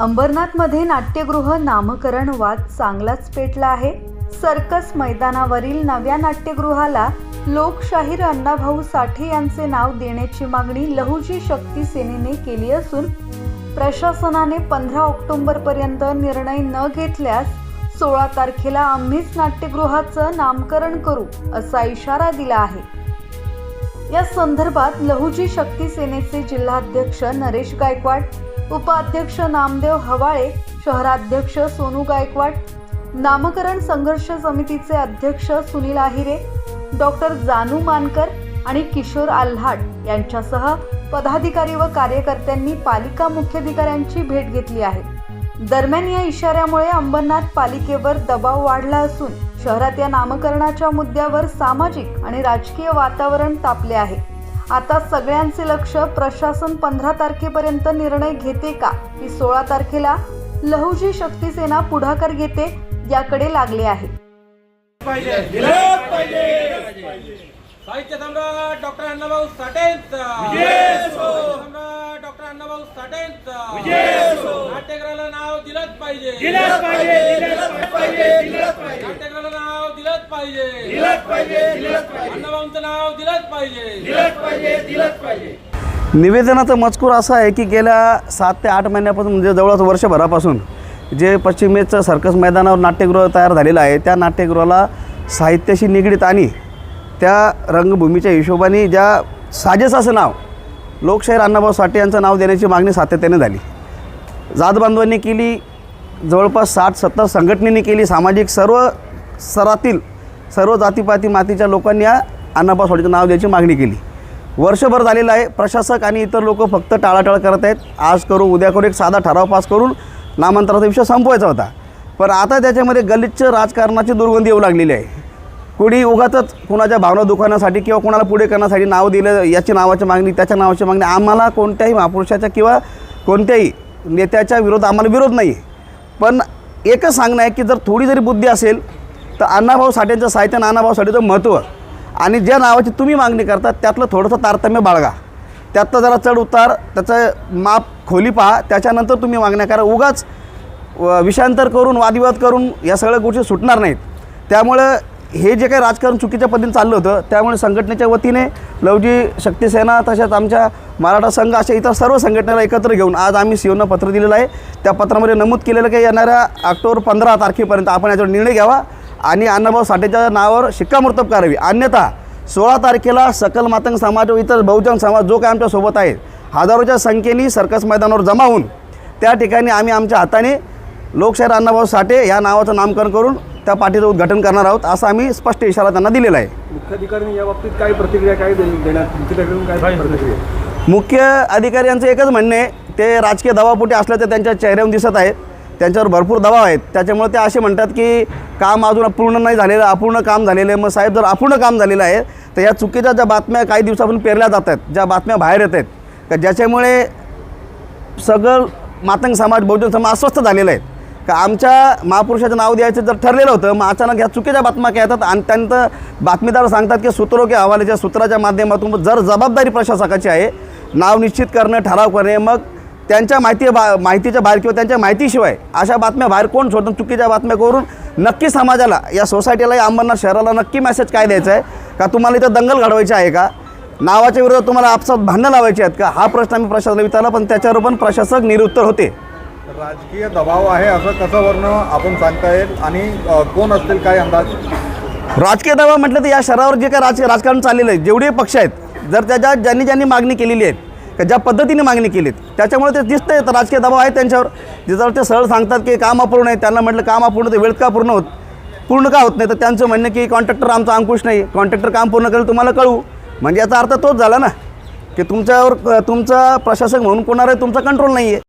अंबरनाथमध्ये नाट्यगृह नामकरण वाद चांगलाच पेटला आहे. सर्कस मैदानावरील नव्या नाट्यगृहाला लोकशाहीर अण्णाभाऊ साठे यांचे नाव देण्याची मागणी लहुजी शक्ती सेनेने केली असून प्रशासनाने पंधरा ऑक्टोंबरपर्यंत निर्णय न घेतल्यास सोळा तारखेला आम्हीच नाट्यगृहाचं नामकरण करू असा इशारा दिला आहे. या संदर्भात लहुजी शक्ती सेनेचे जिल्हाध्यक्ष नरेश गायकवाड उपाध्यक्ष नामदेव हवाळे शहराध्यक्ष सोनू गायकवाड नामकरण संघर्ष समितीचे अध्यक्ष सुनील आहिरे डॉक्टर जानू मानकर आणि किशोर आल्हाट यांच्यासह पदाधिकारी व कार्यकर्त्यांनी पालिका मुख्याधिकाऱ्यांची भेट घेतली आहे. दरम्यान या इशाऱ्यामुळे अंबरनाथ पालिकेवर दबाव वाढला असून शहरात या नामकरणाच्या मुद्द्यावर सामाजिक आणि राजकीय वातावरण तापले आहे. आता सगळ्यांचे लक्ष प्रशासन पंधरा तारखेपर्यंत निर्णय घेते का? की सोळा तारखेला लहुजी शक्ती सेना पुढाकार घेते याकडे लागले आहे. साहित्य सम्राट डॉक्टर अण्णाभाऊ साठेंचा. साहित्य सम्राट डॉक्टर अण्णाभाऊ साठेंचा. नाट्यगृहाला नाव दिलंच पाहिजे. नाट्यगृहाला नाव दिलंच पाहिजे अण्णाभाऊंचं नाव दिलंच पाहिजे. निवेदनाचा मजकूर असा आहे की गेल्या सात ते आठ महिन्यापासून म्हणजे जवळच वर्षभरापासून जे पश्चिमेचं सर्कस मैदानावर नाट्यगृह तयार झालेलं आहे त्या नाट्यगृहाला साहित्याशी निगडीत आणि त्या रंगभूमीच्या हिशोबाने ज्या साजेस असं नाव लोकशाहीर अण्णाभाऊ साठे यांचं नाव देण्याची मागणी सातत्याने झाली. जातबांधवांनी केली जवळपास साठ सत्तर संघटनेने केली सामाजिक सर्व सरातील सर्व जातीपाती मातीच्या लोकांनी या अण्णाभाऊ साठेचं नाव द्यायची मागणी केली. वर्षभर झालेलं आहे. प्रशासक आणि इतर लोक फक्त टाळाटाळ करत आहेत. आज करू उद्या करू एक साधा ठराव पास करून नामांतराचा विषय संपवायचा होता. पण आता त्याच्यामध्ये गलिच्छ राजकारणाची दुर्गंधी येऊ लागलेली आहे. कोणी उगाचच कुणाच्या भावना दुखावण्यासाठी किंवा कोणाला पुढे करण्यासाठी नाव दिलं याची नावाची मागणी त्याच्या नावाची मागणी आम्हाला कोणत्याही महापुरुषाच्या किंवा कोणत्याही नेत्याच्या विरोध आम्हाला विरोध नाही पण एकच सांगणं आहे की जर थोडी जरी बुद्धी असेल तर अण्णाभाऊ साठेंचं साहित्य आणि अण्णाभाऊ साठेचं महत्त्व. आणि ज्या नावाची तुम्ही मागणी करता त्यातलं थोडंसं तारतम्य बाळगा. त्यातलं जरा चढ उतार त्याचं माप खोली पहा त्याच्यानंतर तुम्ही मागण्या करा. उगाच व- करून वादविवाद करून या सगळ्या गोष्टी सुटणार नाहीत. त्यामुळं हे जे काही राजकारण चुकीच्या पद्धतीने चाललं होतं त्यामुळे संघटनेच्या वतीने लवजी शक्तीसेना तसेच आमच्या मराठा संघ अशा इतर सर्व संघटनेला एकत्र घेऊन आज आम्ही सीओनं पत्र दिलेलं आहे. त्या पत्रामध्ये नमूद केलेलं की येणाऱ्या ऑक्टोबर पंधरा तारखेपर्यंत आपण याच्यावर निर्णय घ्यावा. आणि अण्णाभाऊ साठेच्या नावावर शिक्कामोर्तब करावी. अन्यथा सोळा तारखेला सकल मातंग समाज व इतर बहुजन समाज जो काय आमच्यासोबत आहे हजारोच्या संख्येने सर्कस मैदानावर जमा होऊन त्या ठिकाणी आम्ही आमच्या हाताने लोकशाहीर अण्णाभाऊ साठे या नावाचं नामकरण करून त्या पाठीचं उद्घाटन करणार आहोत असा आम्ही स्पष्ट इशारा त्यांना दिलेला आहे. मुख्याधिकाऱ्यांनी या बाबतीत काय प्रतिक्रिया काय देण्या- देण्यात मुख्य अधिकारी यांचं एकच म्हणणे आहे, ते राजकीय दबावपोटी असल्याचं त्यांच्या चेहऱ्यावर दिसत आहेत त्यांच्यावर भरपूर दबाव आहेत. त्याच्यामुळे ते असे म्हणतात की काम अजून पूर्ण नाही झालेलं अपूर्ण काम झालेलं आहे. मग साहेब जर अपूर्ण काम झालेलं आहे तर या चुकीच्या ज्या बातम्या काही दिवसापासून पेरल्या जात आहेत ज्या बातम्या बाहेर येत आहेत का ज्याच्यामुळे सगळं मातंग समाज बहुजन समाज अस्वस्थ झालेला आहे. का आमच्या महापुरुषाचं नाव द्यायचं जर ठरलेलं होतं मग अचानक ह्या चुकीच्या बातम्या काय येतात आणि त्यानंतर बातमीदार सांगतात की सूत्रो की अहवालाच्या सूत्राच्या माध्यमातून जर जबाबदारी प्रशासकाची आहे नाव निश्चित करणं ठराव करणे मग त्यांच्या माहिती बा माहितीच्या बाहेर किंवा त्यांच्या माहितीशिवाय अशा बातम्या बाहेर कोण सोडतं? चुकीच्या बातम्या करून नक्की समाजाला या सोसायटीला या अंबरनाथ शहराला नक्की मेसेज काय द्यायचा आहे? का तुम्हाला इथं दंगल घडवायची आहे का? नावाच्या विरोधात तुम्हाला आपसात भांडणं लावायची आहेत का? हा प्रश्न आम्ही प्रशासनाला विचारला पण त्याच्यावर पण प्रशासक निरुत्तर होते. राजकीय दबाव आहे असं कसं वर्ण आपण सांगता येईल? आणि कोण असतील काय अंदाज? राजकीय दबाव म्हटलं तर या शहरावर जे काही राज राजकारण चाललेलं आहे जेवढे पक्ष आहेत जर त्याच्या ज्यांनी ज्यांनी मागणी केलेली आहे का ज्या पद्धतीने मागणी केलीत त्याच्यामुळे ते दिसतंय तर राजकीय दबाव आहे त्यांच्यावर. जर ते सरळ सांगतात की काम अपूर्ण आहे त्यांना म्हटलं काम अपूर्ण ते वेळेत का पूर्ण होत पूर्ण का होत नाही तर त्यांचं म्हणणं की कॉन्ट्रॅक्टर आमचा अंकुश नाही कॉन्ट्रॅक्टर काम पूर्ण करेल तुम्हाला कळू. म्हणजे याचा अर्थ तोच झाला ना की तुमच्यावर तुमचा प्रशासक म्हणून कोणावर तुमचा कंट्रोल नाही आहे